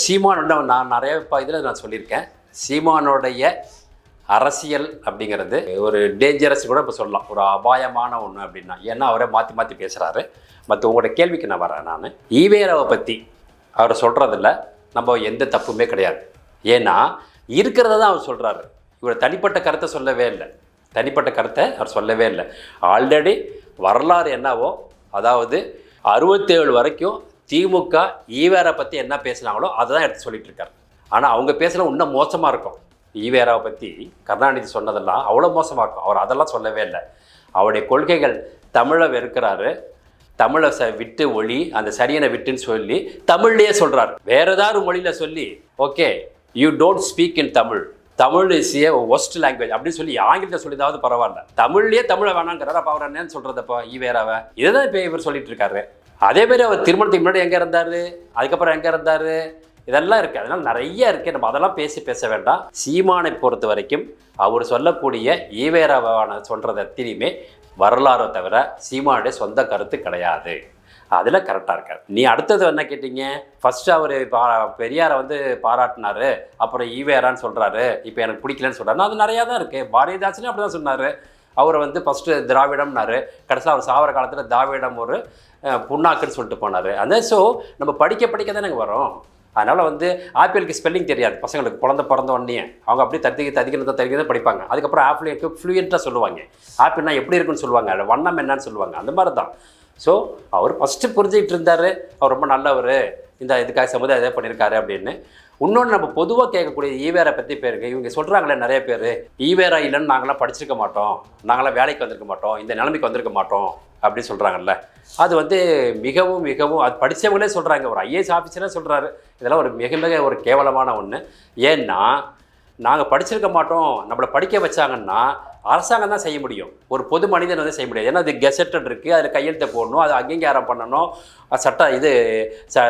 சீமானோட நான் நிறைய இப்போ இதில் நான் சொல்லியிருக்கேன். சீமானுடைய அரசியல் அப்படிங்கிறது ஒரு டேஞ்சரஸ் கூட இப்போ சொல்லலாம். ஒரு அபாயமான ஒன்று அப்படின்னா. ஏன்னா அவரே மாற்றி மாற்றி பேசுகிறாரு மற்ற உங்களோட கேள்விக்கு நான் வரேன் நான். ஈவேராவை பற்றி அவர் சொல்கிறதில்ல நம்ம எந்த தப்புமே கிடையாது. ஏன்னா இருக்கிறத தான் அவர் சொல்கிறாரு இவர் தனிப்பட்ட கருத்தை சொல்லவே இல்லை. தனிப்பட்ட கருத்தை அவர் சொல்லவே இல்லை. ஆல்ரெடி வரலாறு என்னவோ அதாவது அறுபத்தேழு வரைக்கும் திமுக ஈவேரா பற்றி என்ன பேசுனாங்களோ அதை தான் எடுத்து சொல்லிட்டு இருக்காரு ஆனால் அவங்க பேசுனா இன்னும் மோசமாக இருக்கும். ஈவேராவை பற்றி கருணாநிதி சொன்னதெல்லாம் அவ்வளோ மோசமாக இருக்கும். அவர் அதெல்லாம் சொல்லவே இல்லை. அவருடைய கொள்கைகள் தமிழை வெறுக்கிறாரு. தமிழை ச விட்டு ஒளி அந்த சரியனை விட்டுன்னு சொல்லி தமிழ்லேயே சொல்கிறார் வேற ஏதாவது மொழியில் சொல்லி okay you don't speak in Tamil Tamil is a worst language அப்படின்னு சொல்லி ஆங்கிலத்தில் சொல்லிதாவது பரவாயில்ல. தமிழ்லேயே தமிழை வேணாங்கிறார். அப்போ அவர் என்னன்னு சொல்கிறது அப்போ ஈவேராவை? இதுதான் இப்போ இவர் சொல்லிட்டு இருக்காரு அதே மாதிரி அவர் திருமணத்துக்கு முன்னாடி எங்கே இருந்தார்? அதுக்கப்புறம் எங்கே இருந்தார்? இதெல்லாம் இருக்குது அதனால் நிறைய இருக்குது நம்ம அதெல்லாம் பேசி பேச வேண்டாம். சீமானை பொறுத்த வரைக்கும் அவர் சொல்லக்கூடிய ஈவேராவான சொல்கிறது எத்தனையுமே வரலாறை தவிர சீமானுடைய சொந்த கருத்து கிடையாது. அதில் கரெக்டாக இருக்கார். நீ அடுத்தது என்ன கேட்டீங்க? ஃபஸ்ட்டு அவர் பா பெரியாரை வந்து பாராட்டினாரு. அப்புறம் ஈவேரான்னு சொல்கிறாரு இப்போ எனக்கு பிடிக்கலன்னு சொல்கிறாரு அது நிறையா தான் இருக்குது பாரதிதாசனே அப்படி தான் சொன்னார். அவரை வந்து ஃபஸ்ட்டு திராவிடம்னாரு. கடைசியில் அவர் சாவர காலத்தில் திராவிடம் ஒரு புண்ணாக்குன்னு சொல்லிட்டு போனார். அந்த ஸோ நம்ம படிக்க படிக்க தானே வரோம். அதனால் வந்து ஆப்பிளுக்கு ஸ்பெல்லிங் தெரியாது. பசங்களுக்கு குழந்தை பிறந்த உடனே. அவங்க அப்படியே தத்தி ததிக்கிறத ததிக்கிறத படிப்பாங்க. அதுக்கப்புறம் ஆப்பிளுக்கு ஃப்ளூயண்ட்டாக சொல்லுவாங்க. ஆப்பிள்னா எப்படி இருக்குன்னு சொல்லுவாங்க. அதில் வண்ணம் என்னன்னு சொல்லுவாங்க. அந்த மாதிரி தான் ஸோ அவர் ஃபஸ்ட்டு புரிஞ்சுக்கிட்டு இருந்தார். அவர் ரொம்ப நல்லவர். இந்த இதுக்காக சமுதாயம் இதை பண்ணியிருக்காரு அப்படின்னு. இன்னொன்று நம்ம பொதுவாக கேட்கக்கூடிய ஈவேரை பற்றி பேருக்கு இவங்க சொல்கிறாங்களே நிறைய பேர். ஈவேரா இல்லைன்னு நாங்களாம் படிச்சிருக்க மாட்டோம். நாங்களாம் வேலைக்கு வந்திருக்க மாட்டோம். இந்த நிலைமைக்கு வந்திருக்க மாட்டோம் அப்படின்னு சொல்கிறாங்கல்ல அது வந்து மிகவும் மிகவும் அது படித்தவங்களே சொல்கிறாங்க ஒரு ஐஏஎஸ் ஆஃபீஸரே சொல்கிறாரு இதெல்லாம் ஒரு மிக மிக ஒரு கேவலமான ஒன்று ஏன்னா நாங்கள் படிச்சிருக்க மாட்டோம். நம்மளை படிக்க வச்சாங்கன்னா அரசாங்கம் தான் செய்ய முடியும். ஒரு பொது மனிதன் வந்து செய்ய முடியாது. ஏன்னா அது கெசட்டட் இருக்குது அதில் கையெழுத்தை போடணும். அது அங்கீகாரம் பண்ணணும். சட்ட இது ச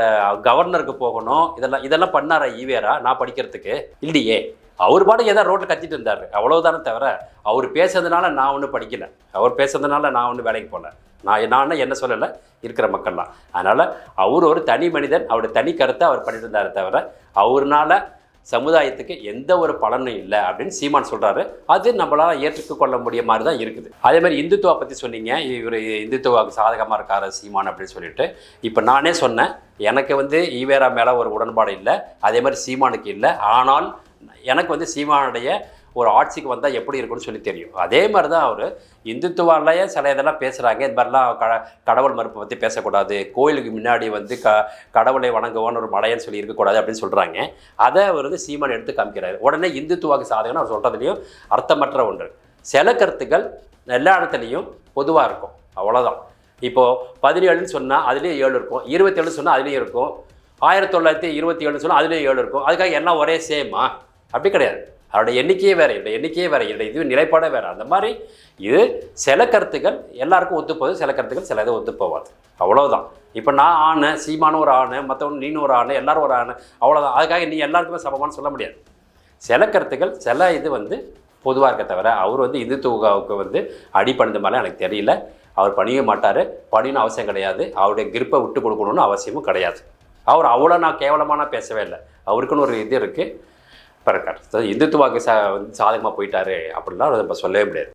கவர்னருக்கு போகணும். இதெல்லாம் இதெல்லாம் பண்ணாரா ஈவேரா? நான் படிக்கிறதுக்கு. இல்லையே. அவர் பாட்டு ஏதாவது ரோட்டில் கத்திட்டு இருந்தார். அவ்வளோதானே தவிர அவர் பேசுறதுனால நான் ஒன்றும் படிக்கலை. அவர் பேசுறதுனால நான் ஒன்றும் வேலைக்கு போகல நான் நான் என்ன சொல்லலை? இருக்கிற மக்கள்லாம். அதனால் அவர் ஒரு தனி மனிதன். அவருடைய தனி கருத்தை அவர் பண்ணிட்டு இருந்தாரே தவிர அவர்னால சமுதாயத்துக்கு எந்த ஒரு பலனும் இல்லை அப்படின்னு சீமான் சொல்கிறாரு அது நம்மளால் ஏற்றுக்கொள்ள முடிய மாதிரி தான் இருக்குது. அதே மாதிரி இந்துத்துவா பற்றி சொன்னீங்க. இவர் இந்துத்துவாவுக்கு சாதகமாக இருக்காரு சீமான் அப்படின்னு சொல்லிட்டு. இப்போ நானே சொன்னேன் எனக்கு வந்து ஈவேரா மேலே ஒரு உடன்பாடு இல்லை. அதே மாதிரி சீமானுக்கு இல்லை. ஆனால் எனக்கு வந்து சீமானுடைய ஒரு ஆட்சிக்கு வந்தால் எப்படி இருக்கும்னு சொல்லி தெரியும். அதே மாதிரி தான் அவர் இந்துத்துவாலேயே சில இதெல்லாம் பேசுகிறாங்க இது மாதிரிலாம் க கடவுள் மறுப்பை பற்றி பேசக்கூடாது. கோயிலுக்கு முன்னாடி வந்து க கடவுளை வணங்குவோன்னு ஒரு மலையன்னு சொல்லி இருக்கக்கூடாது அப்படின்னு சொல்கிறாங்க அதை அவர் வந்து சீமான் எடுத்து காமிக்கிறாரு. உடனே இந்துத்துவாக்கு சாதகம்னு அவர் சொல்கிறதுலையும் அர்த்தமற்ற ஒன்று. சில கருத்துக்கள் எல்லா இடத்துலையும் பொதுவாக இருக்கும். அவ்வளோதான் இப்போது பதினேழுன்னு சொன்னால் அதுலேயும் ஏழு இருக்கும். இருபத்தேழுன்னு சொன்னால் அதுலேயும் இருக்கும். ஆயிரத்தி தொள்ளாயிரத்தி இருபத்தி ஏழுன்னு சொன்னால் அதுலேயும் ஏழு இருக்கும். அதுக்காக எல்லாம் ஒரே சேமா அப்படி கிடையாது. அவருடைய எண்ணிக்கையே வேறு என்னோட எண்ணிக்கையே வேறு என்னுடைய இது நிலைப்பாடே வேறு. அந்த மாதிரி இது சில கருத்துக்கள் எல்லாருக்கும் ஒத்துப்போகுது சில கருத்துக்கள் சில இது ஒத்துப்போவாது அவ்வளோதான் இப்போ நான் ஆணு சீமானும் ஒரு ஆணு மற்றவன் நீனும் ஒரு ஆணு எல்லாரும் ஒரு ஆணு அவ்வளோதான் அதுக்காக நீ எல்லாருக்குமே சமமானு சொல்ல முடியாது. சில கருத்துக்கள் சில இது வந்து பொதுவாக இருக்க தவிர அவர் வந்து இந்து இந்துத்துவாவுக்கு வந்து அடிப்பணிந்த மாதிரி எனக்கு தெரியல. அவர் பணிய மாட்டார். பணின்னு அவசியம் கிடையாது. அவருடைய கிருப்பை விட்டு கொடுக்கணும்னு அவசியமும் கிடையாது. அவர் அவ்வளோ நான் கேவலமாக நான் பேசவே இல்லை. அவருக்குன்னு ஒரு இது இருக்குது பிறக்கார் இந்துத்துவாக்கு சா வந்து சாதகமாக போயிட்டாரு அப்படின்லாம் நம்ம சொல்லவே முடியாது.